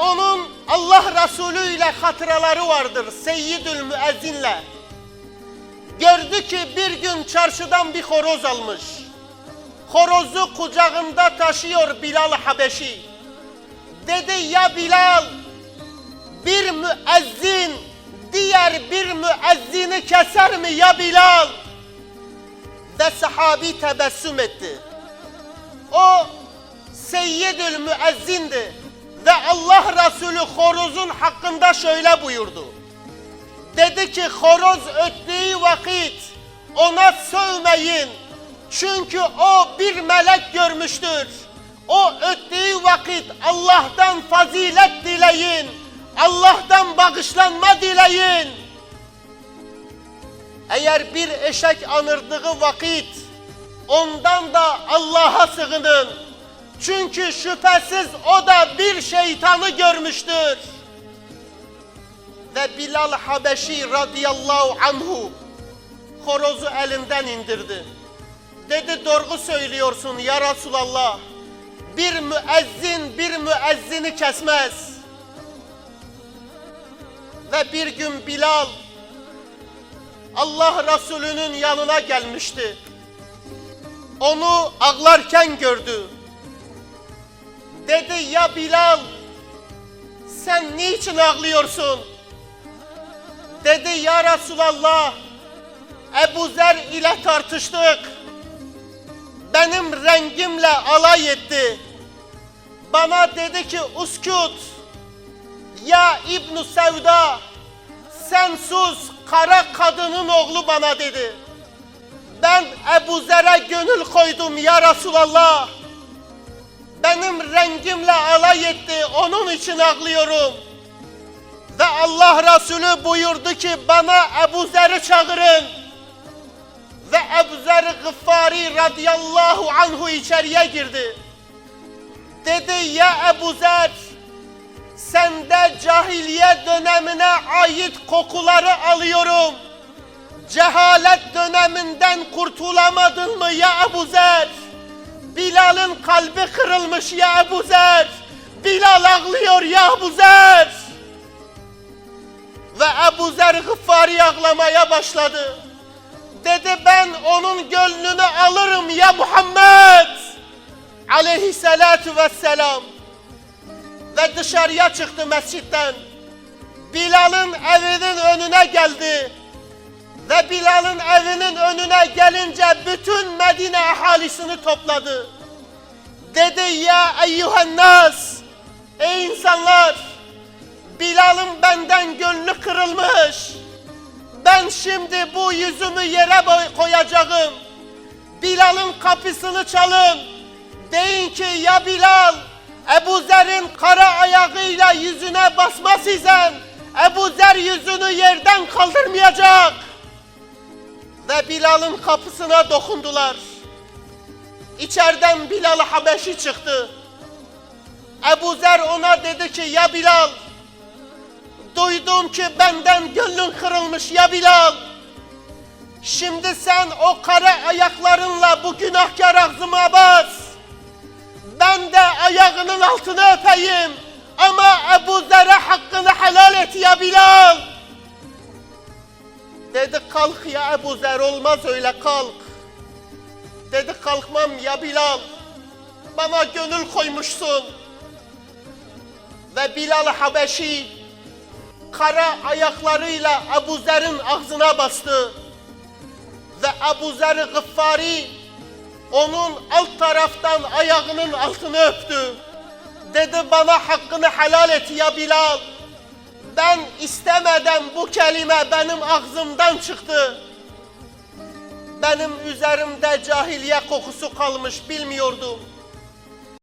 Onun Allah Resulü ile hatıraları vardır Seyyidül Müezzinle. Gördü ki bir gün çarşıdan bir horoz almış. Horozu kucağında taşıyor Bilal Habeşi. Dedi ya Bilal bir müezzin diğer bir müezzini keser mi ya Bilal? Ve sahabi tebessüm etti. O Seyyidül Müezzindi ve Allah Resulü horozun hakkında şöyle buyurdu. Dedi ki horoz öttüğü vakit ona sövmeyin. Çünkü o bir melek görmüştür. O öttüğü vakit Allah'tan fazilet dileyin. Allah'tan bağışlanma dileyin. Eğer bir eşek anırdığı vakit ondan da Allah'a sığının. Çünkü şüphesiz o da bir şeytanı görmüştür. Ve Bilal Habeşi radıyallahu anhu horozu elinden indirdi. Dedi doğru söylüyorsun ya Resulallah. Bir müezzin bir müezzini kesmez. Ve bir gün Bilal Allah Resulü'nün yanına gelmişti. Onu ağlarken gördü. Dedi ya Bilal sen niçin ağlıyorsun? Dedi ya Resulallah Ebu Zer ile tartıştık. Benim rengimle alay etti. Bana dedi ki uskut ya İbn Sevda sen sus kara kadının oğlu bana dedi. Ben Ebu Zer'e gönül koydum ya Resulallah. Benim rengimle alay etti onun için ağlıyorum. Ve Allah Resulü buyurdu ki bana Ebu Zer'i çağırın. Ve Ebu Zer Gıffari radıyallahu anhu içeriye girdi. Dedi ya Ebu Zer sende cahiliye dönemine ait kokuları alıyorum. Cehalet döneminden kurtulamadın mı ya Ebu Zer? Bilal'ın kalbi kırılmış ya Ebu Zer. Bilal ağlıyor ya Ebu Zer. Ve Ebu Zer Gıffari ağlamaya başladı. Dedi ben onun gönlünü alırım ya Muhammed. Aleyhissalatu vesselam. Ve dışarıya çıktı mescitten. Bilal'ın evinin önüne geldi. Ve Bilal'ın evinin önüne gelince bütün Medine ahalisini topladı. Dedi ya eyyühennas, ey insanlar, Bilal'ın benden gönlü kırılmış. Ben şimdi bu yüzümü yere koyacağım. Bilal'ın kapısını çalın. Deyin ki ya Bilal, Ebu Zer'in kara ayağıyla yüzüne basmaz isen Ebu Zer yüzünü yerden kaldırmayacak. Ve Bilal'ın kapısına dokundular. İçeriden Bilal Habeşi çıktı. Ebu Zer ona dedi ki ya Bilal, duydum ki benden gönlün kırılmış ya Bilal. Şimdi sen o kara ayaklarınla bu günahkar ağzıma bas. Ben de ayağının altını öpeyim. Ama Ebu Zer'e hakkını helal et ya Bilal. Kalk ya Ebu Zer olmaz öyle kalk. Dedi kalkmam ya Bilal. Bana gönül koymuşsun. Ve Bilal Habeşi kara ayaklarıyla Ebu Zer'in ağzına bastı. Ve Ebu Zer Gıffari onun alt taraftan ayağının altını öptü. Dedi bana hakkını helal et ya Bilal. Ben istemeden bu kelime benim ağzımdan çıktı. Benim üzerimde cahiliye kokusu kalmış bilmiyordum.